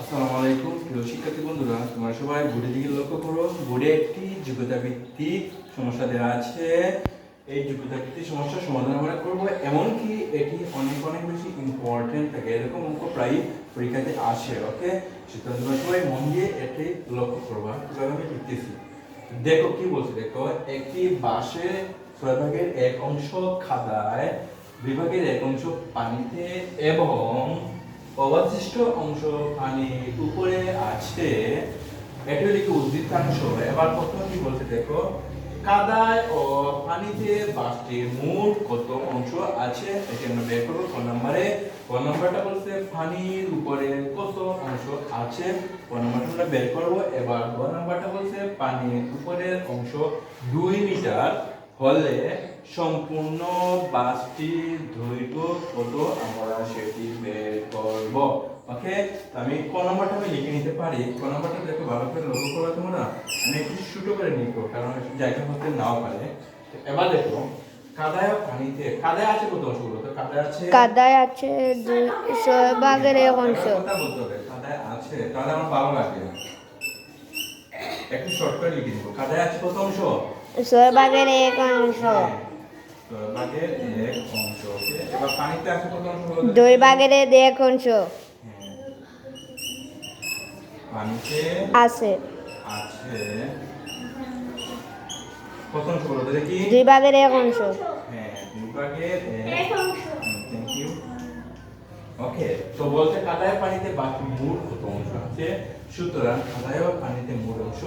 আসসালামু আলাইকুম, প্রিয় শিক্ষার্থী বন্ধুরা, তোমরা সবাই বোর্ডের দিকে লক্ষ্য করো। বোর্ডে একটি যোগ্যতা ভিত্তিক সমস্যা দেওয়া আছে। এই যোগ্যতা ভিত্তিক সমস্যার সমাধান আমরা করব, এমনকি এটি অনেক অনেক বেশি ইম্পর্টেন্ট থাকে। এরকম অঙ্ক প্রায় পরীক্ষাতে আসে ওকে সুতরাং তোমরা সবাই মন দিয়ে এটি লক্ষ্য করবা আমি লিখতেছি। দেখো, কি বলছে, দেখো, একটি বাসে ছয় এক অংশ খাদায় বিভাগের এক অংশ পানিতে এবং অবশিষ্ট অংশ পানির উপরে আছে এটা লিখে উদ্বৃত্তাংশ এবার প্রথম কি বলছে, দেখো, কাদায় ও পানিতে বাসটির মোট কত অংশ আছে? এটা আমরা বের করব কোন নম্বরে। কোন নম্বরটা বলছে, পানির উপরে কত অংশ আছে? কোন নম্বরটা আমরা বের করব। এবার গ নম্বরটা বলছে, পানির উপরের অংশ দুই মিটার হলে সম্পূর্ণ বাসটির দৈর্ঘ্য কত আমরা সেটি বের করব। ওকে আমি ক নম্বরটা আমি লিখে নিতে পারি। ক নম্বরটা দেখো ভালো করে লক্ষ্য করো তোমরা। আমি একটু ছোটো করে নিব কারণ জায়গা হতে নাও পারে। এবার দেখো কাদায় পানিতে কাদায় আছে কত অংশ বলো তো? কাদায় আছে কাদায় আছে ভাগের এক অংশ। কথা বলতে হবে কাদায় আছে তাহলে আমার ভালো লাগে। একটু শর্টকাট লিখে দিব কাদায় আছে কত অংশ? ছয় ভাগের এক অংশ। তো ভাগের এক অংশ ওকে? এবার পানিতে আছে কত অংশ? বলো তো? দুই ভাগের এক অংশ। হ্যাঁ। আছে। আছে কত অংশ বলো তো দেখি? দুই ভাগের এক অংশ। হ্যাঁ ওকে তো বলতে কাদায় পানিতে বাকি মূল কত অংশ আছে? সুতরাং কাদায় পানিতে মূল অংশ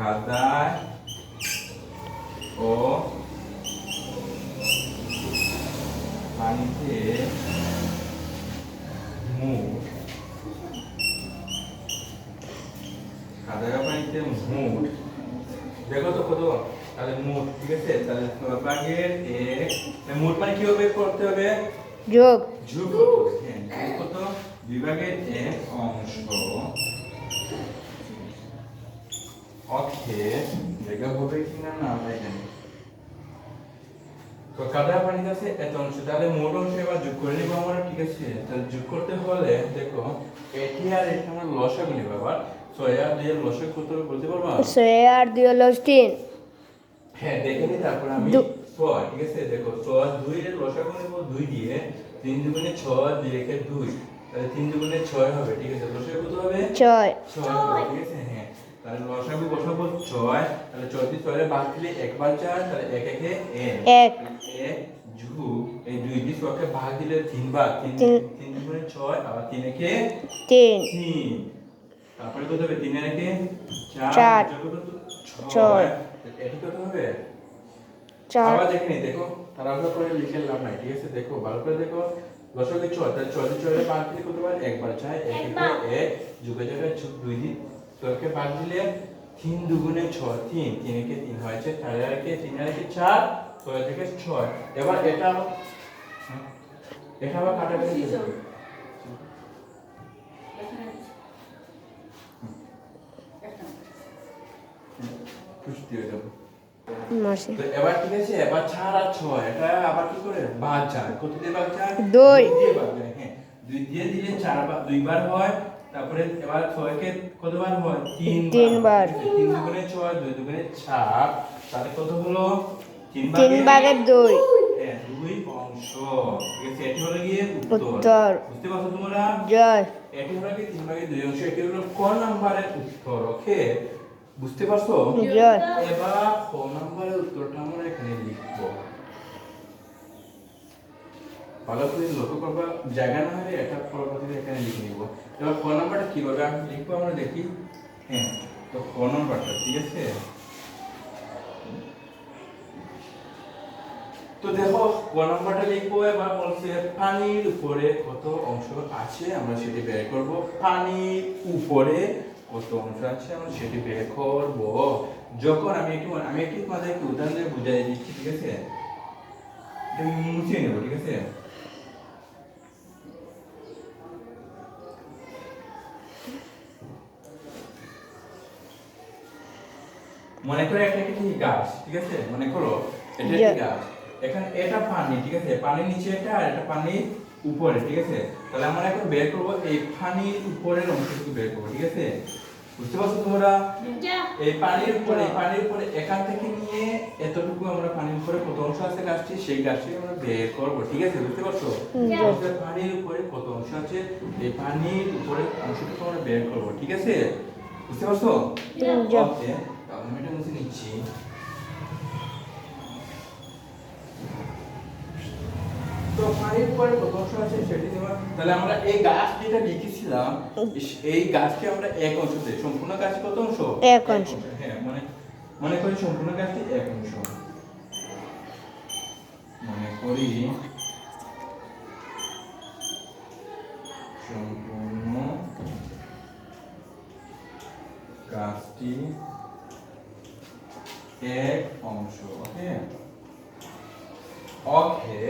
কাদায় ও পানিতে মুখ পানিতে মুখ দেখো তো কত তাহলে মোট ঠিক আছে তাহলে ভাগের এক মোট মানে কি হবে করতে হবে যোগ যোগ করতে হবে হ্যাঁ কত বিভাগের এক অংশ ওকে জায়গা হবে কিনা না আমরা জানি। তো কাদা পানি আছে এত অংশ তাহলে মোট অংশ এবার যোগ করে নিবো আমরা ঠিক আছে? তাহলে যোগ করতে হলে দেখো এটি আর এটি আমরা লসাগু নিবো আবার ছয় আর দুই এর লসাগু কত বলতে পারবা? ছয় আর দুই হলো তিন। হ্যাঁ দেখে নি তারপর আমি ছয় ঠিক আছে? দেখো ছয় দুই এর লসাগু নেব দুই দিয়ে তিন দুগুণে ছয় দুই রেখে দুই। তাহলে তিন দুগুণে ছয় হবে ঠিক আছে? লসাগু কত হবে? ছয়। ছয় ঠিক আছে? হ্যাঁ। তাহলে লসাগু বসাবো ছয় তাহলে ছয় ছয় বাদ দিলে একবার চার তাহলে এক একে এক। এক এক এই দুই দিয়ে ছয়কে ভাগ দিলে তিনবার তিন তিন। তিন দুগুণে ছয় আবার তিন একে তিন। তিন। তারপরে কত হবে? তিন একে চার। চার। যোগ কত? ছয়। ছয়। কত হবে? চার। আবার দেখে দেখো। তাড়াহুড়ো করে লিখে লাভ নাই ঠিক আছে? দেখো ভালো করে দেখো। দশকে ছয় তাহলে ছয় ছয় পাঁচ দিলে কতবার একবার চাই এক এক যুগে যুগে দুই দিন। ছয়কে পাঁচ দিলে তিন দুগুণে ছয় তিন। তিন একে তিন হয়েছে চার। আর একে তিন? আর একে চার? ছয় থেকে ছয়। এবার এটা হ্যাঁ, এটা আবার তো এবার ঠিক আছে এবার চার আর ছয়। এটা আবার কি করে? ভাগ চার কত দিয়ে দুই। ভাগ যায় হ্যাঁ। দুই দিয়ে দিলে চার বার দুইবার হয় তারপরে এবার ছয়কে কতবার হয়? তিন তিনবার। তিন দুগুণে ছয় দুই দুগুণে চার তাহলে কত হলো তিন ভাগের দুই। হ্যাঁ দুই অংশ। ঠিক আছে এটি হলো গিয়ে উত্তর। উত্তর। বুঝতে পারছ তোমরা? জয়। এটি হলো কি তিন ভাগের দুই অংশ। এটি হলো ক নাম্বারের উত্তর ওকে? বুঝতে পারছ? জয়। এবার ক নম্বরের উত্তরটা আমরা এখানে লিখব। ভালো করে লক্ষ্য করবা। জায়গা না হলে এটা পরবর্তীতে এখানে লিখে নিব। এবার ক নম্বরটা কীভাবে আমি লিখব আমরা দেখি। হ্যাঁ তো ক নম্বরটা, ঠিক আছে? তো দেখো ক নম্বরটা লিখব, এবার বলছে, পানির উপরে কত অংশ আছে? আমরা সেটি বের করব। পানির উপরে কত অংশ আছে? আমরা সেটি বের করব। যখন আমি একটু আমি একটু তোমাদেরকে উদাহরণ দিয়ে বুঝাই দিচ্ছি, ঠিক আছে? এটা মুছিয়ে নেব, ঠিক আছে? মনে করো একটা একটি গাছ ঠিক আছে? মনে করো এটা একটি Yeah. গাছ। এখানে এটা পানি ঠিক আছে? পানির নিচে এটা আর এটা পানির উপরে ঠিক আছে? তাহলে আমরা এখন বের করব এই পানির উপরের অংশটুকু বের করব ঠিক আছে? বুঝতে পারছ তোমরা? এই পানির উপরে পানির উপরে এখান থেকে নিয়ে এতটুকু আমরা পানির উপরে কত অংশ আছে গাছটি? সেই গাছটি আমরা বের করব ঠিক আছে? বুঝতে পারছ? পানির উপরে কত অংশ আছে এই পানির উপরে অংশটুকু আমরা বের করব ঠিক আছে? বুঝতে পারছ? ওকে তাহলে মুছে নিচ্ছি তো পানির উপরে অংশ আছে সেটি তোমার তাহলে আমরা এই গাছ যেটা লিখেছিলাম এই গাছটি আমরা এক অংশ দিই সম্পূর্ণ গাছ কত অংশ এক অংশ। হ্যাঁ মানে মনে করি সম্পূর্ণ গাছটি এক অংশ মনে করি সম্পূর্ণ গাছটি এক অংশ ওকে? ওকে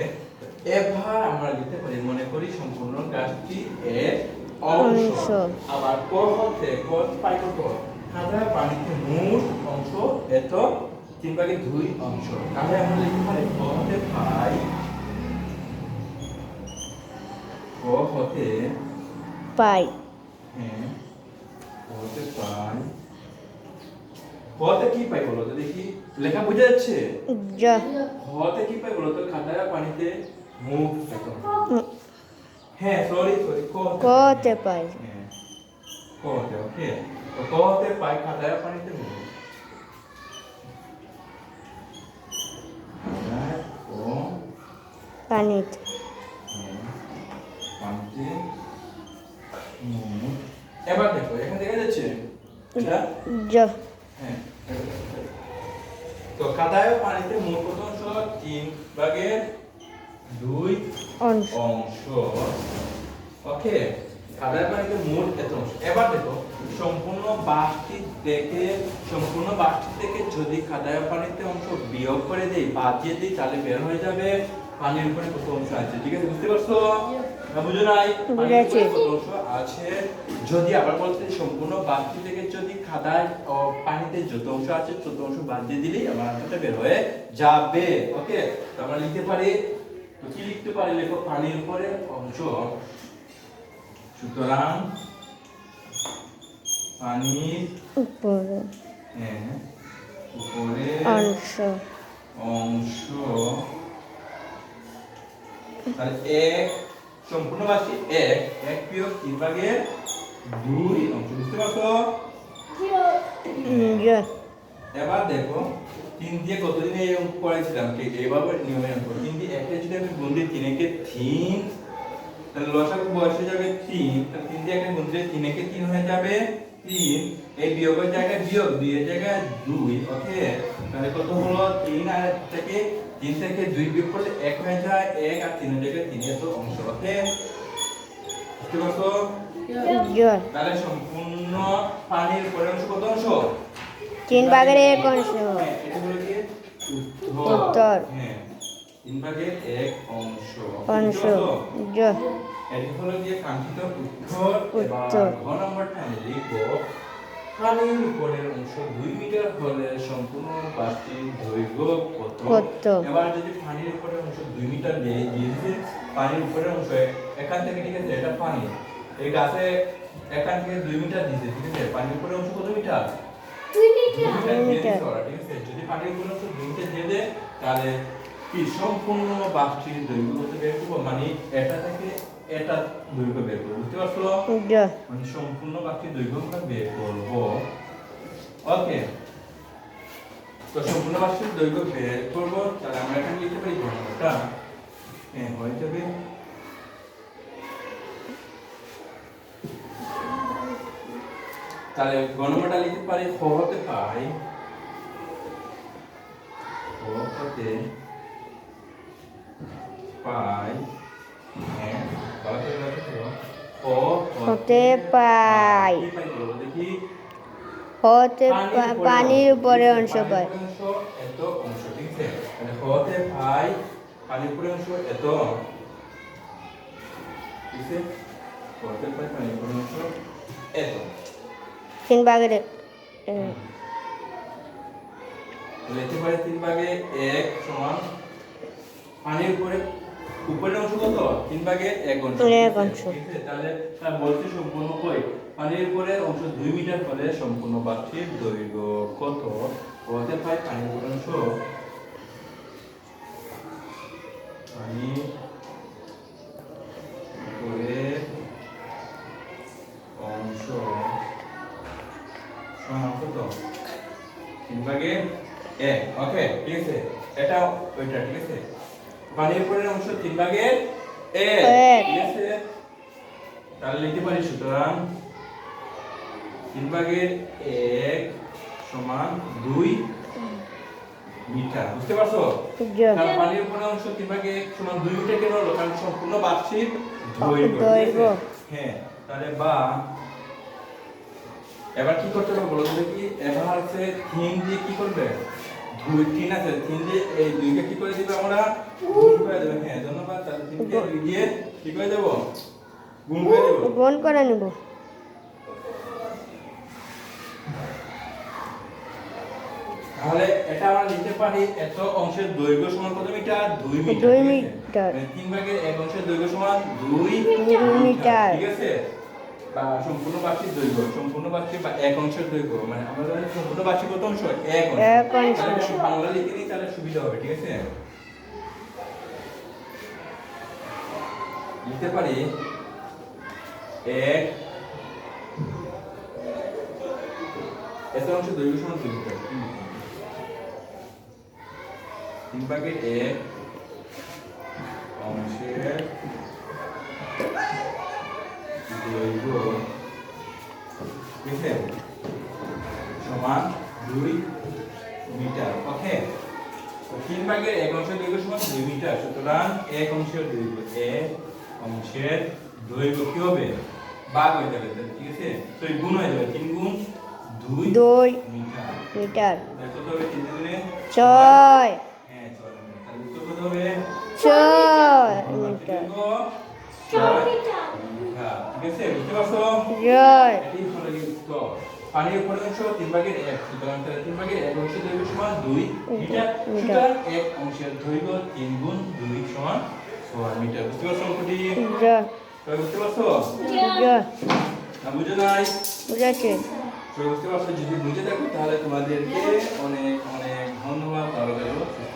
এবার আমরা লিখতে পারি মনে করি সম্পূর্ণ গাছটি এক অংশ। আবার ক হতে ক পাই কত হাজার পানিতে মোট অংশ এত তিন ভাগে দুই অংশ। তাহলে আমরা লিখতে পারি ক হতে পাই ক হতে পাই। হ্যাঁ হতে পাই হতে কি পাই বলো? তো দেখি লেখা বোঝা যাচ্ছে? হতে কি পাই বলো তো? খাতায় পানিতে মুখ এত হ্যাঁ সরি সরি কতে পাই। হ্যাঁ, ক হতে ওকে। তো ক পাই খাতায় পানিতে মুখ। পানিতে। হ্যাঁ, পানিতে এবার দেখো এখানে দেখা যাচ্ছে? যা? হ্যাঁ কাদায় পানিতে মোট কত অংশ তিন ভাগের দুই অংশ। ওকে কাদায় পানিতে মোট এত অংশ। এবার দেখো সম্পূর্ণ বাসটি থেকে সম্পূর্ণ বাসটি থেকে যদি কাদায় পানিতে অংশ বিয়োগ করে দেই বাদ দিয়ে দিই তাহলে বের হয়ে যাবে পানির উপরে কত অংশ আছে। ঠিক আছে বুঝতে পারছ? না বুঝো নাই? পানির উপরে কত অংশ আছে? যদি আবার বলতে সম্পূর্ণ বাসটি থেকে যদি খাদায় ও পানিতে যত অংশ আছে তত অংশ বাদ দিয়ে দিলেই আমার আনসারটা বের হয়ে যাবে। ওকে? তো আমরা লিখতে পারি তো কি লিখতে পারি? লেখো পানির উপরে অংশ। সুতরাং পানির উপরে হ্যাঁ, উপরে অংশ। অংশ। তাহলে এক সম্পূর্ণ বাসি এক এক বিয়োগ তিন ভাগের দুই অংশ। বুঝতে পারছ? এবার দেখো, তিন দিয়ে কতদিন এই অঙ্ক করেছিলাম ঠিক, এইভাবে নিয়মে অঙ্ক। তিন দিয়ে একটা যদি আমি গুণ দিই, তিন তিন, তাহলে লসাগু বয়স যাবে তিন। তাহলে তিন দিয়ে একটা গুণ দিলে তিন তিন হয়ে যাবে তিন। এই বিয়োগের জায়গায় বিয়োগ দুই এর জায়গায় দুই, ওকে? তাহলে কত হলো? তিন, আর থেকে তিন থেকে দুই বিয়োগ করলে এক হয়ে যায় এক, আর তিনের জায়গায় তিন এত অংশ, ওকে? বুঝতে পারছ? তাহলে সম্পূর্ণ পানির অংশ কত অংশ? তিন ভাগের এক অংশ। হ্যাঁ, উত্তর। হ্যাঁ তিন ভাগের এক অংশ। অংশ। এটা হলো গিয়ে কাঙ্ক্ষিত উত্তর উত্তর। ঘ নম্বরটা আমি লিখব। পানির উপরের অংশ দুই মিটার হলে সম্পূর্ণ পাঁচটির দৈর্ঘ্য কত? কত? এবার যদি পানির উপরের অংশ দুই মিটার দিয়ে দিয়েছে পানির উপরের অংশ এখান থেকে ঠিক আছে এটা পানি। এই গাছে এখান থেকে দুই মিটার দিয়েছে ঠিক আছে? পানির উপরের অংশ কত মিটার? দুই ঠিক আছে? যদি পানির উপরের অংশ দুই মিটার দিয়ে দেয় তাহলে কি সম্পূর্ণ বাসটির দৈর্ঘ্য কত বের করব? মানে এটা থেকে এটা দৈর্ঘ্য বের করব বুঝতে পারছ? মানে সম্পূর্ণ বাক্যের দৈর্ঘ্য আমরা বের করব। ওকে তো সম্পূর্ণ বাক্যের দৈর্ঘ্য বের করব তাহলে আমরা এখানে লিখতে পারি ঘনটা হ্যাঁ হয়ে যাবে তাহলে গণমাটা লিখতে পারি খ হতে পাই খ হতে পাই হ্যাঁ হতে পাই। হতে পানির উপরে অংশ পাই। এত অংশ ঠিক আছে? হতে পাই পানির উপরে অংশ এত। ঠিক আছে? হতে পাই পানির উপরে অংশ এত। তিন ভাগের। পারি তিন ভাগে এক সমান পানির উপরে উপরের অংশ কত? তিন ভাগের এক অংশ। এক অংশ। তাহলে তার বলতে সম্পূর্ণ কই? পানির উপরে অংশ দুই মিটার হলে সম্পূর্ণ দৈর্ঘ্য কত? পাই পানির উপরে অংশ। পানি উপরে অংশ তিন ভাগে এক ওকে ঠিক আছে। এটা ওইটা ঠিক আছে। পানির উপরের অংশ তিন ভাগে এক এক। ঠিক আছে? তাহলে লিখতে পারি সুতরাং তিন ভাগের এক সমান দুই মিটার বুঝতে পারছ? কারণ পানির উপরের অংশ তিন ভাগে এক সমান দুই মিটার কেন হলো? কারণ সম্পূর্ণ বার্ষিক? দৈর্ঘ্য। হ্যাঁ তাহলে বা এবার কি করতে হবে বলো দেখি? এবার হচ্ছে তিন দিয়ে কি করবে? দুই তিন আছে। তিন দিয়ে এই দুইকে কি করে দিবে আমরা? গুণ করে দেবো। হ্যাঁ ধন্যবাদ। তাহলে তিনকে দুই দিয়ে কি করে দেবো? গুণ করে দেবো। গুণ করে নেব। তাহলে এটা আমরা লিখতে পারি এত অংশের দৈর্ঘ্য সমান কত মিটার? দুই মিটার। দুই মিটার। মানে তিন ভাগের এক অংশের দৈর্ঘ্য সমান দুই মিটার। ঠিক আছে? বা সম্পূর্ণ বার্ষিক দৈর্ঘ্য সম্পূর্ণ বার্ষিক বা এক অংশের দৈর্ঘ্য মানে জানি সম্পূর্ণ বার্ষিক কত অংশ? এক অংশ। বাংলা লিখে নিই তাহলে সুবিধা হবে ঠিক আছে? লিখতে পারি এক এত অংশ দৈর্ঘ্য সমান দুই তিন ভাগের এক দুই মিটার। ওকে এক অংশের দুই মিটার সুতরাং এক অংশের অংশের দৈর্ঘ্য কি হবে হয়ে যাবে ঠিক আছে গুণ হয়ে যাবে তিন গুণ দুই মিটার ছয়। ছয় মিটার ছয় মিটার। ঠিক আছে বুঝতে পারছ জয় এটি হলো পানির উপরের অংশ তিন ভাগের এক সুতরাং তাহলে তিন ভাগের এক অংশের দৈর্ঘ্য সমান দুই মিটার সুতরাং এক অংশের দৈর্ঘ্য তিন গুণ দুই সমান ছয় মিটার বুঝতে পারছ অঙ্কটি সবাই বুঝতে পারছ না বুঝে নাই বুঝেছি সবাই বুঝতে পারছ যদি বুঝে থাকো তাহলে তোমাদেরকে অনেক অনেক ধন্যবাদ ভালো সুস্থ